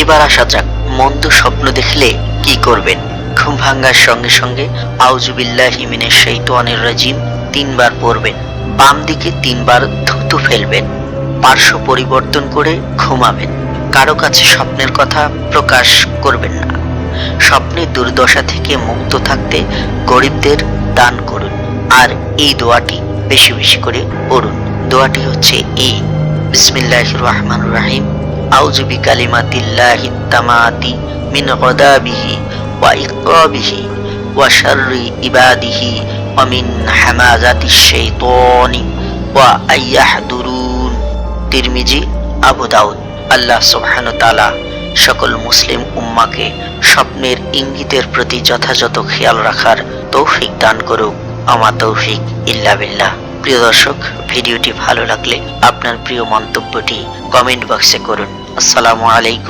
এবার আসা যাক, মন্দ স্বপ্ন দেখলে কি করবেন? ঘুম ভাঙ্গার সঙ্গে সঙ্গে আউজুবিল্লাহ হিমিনের শৈতানের রাজিম তিনবার পড়বেন, বাম দিকে তিনবার থুতু ফেলবেন, পার্শ্ব পরিবর্তন করে ঘুমাবেন। কারও কাছে স্বপ্নের কথা প্রকাশ করবেন না। স্বপ্নের দুর্দশা থেকে মুক্ত থাকতে গরিবদের দান করুন, আর এই দোয়াটি বেশি বেশি করে পড়ুন। দোয়াটি হচ্ছে এই। বিসমিল্লাহ রহমান রাহিম। আউযু বিকালিমাতিল্লাহি তামাতি মিন গদাবিহি ওয়া ইকরাবিহি ওয়া শাররি ইবাদিহি ওয়া মিন হামাজাতিশ শাইতানি ওয়া আইয়াহদুরুন। তিরমিজি, আবু দাউদ, আল্লাহ সুবহানাহু তাআলা সকল মুসলিম উম্মাকে স্বপ্নের ইঙ্গিতের প্রতি যথাযথ খেয়াল রাখার তৌফিক দান করুক। আমা তৌফিক ইল্লা বিল্লাহ। প্রিয় দর্শক, ভিডিওটি ভালো লাগলে আপনার প্রিয় মন্তব্যটি কমেন্ট বক্সে করুন। আসসালামু আলাইকুম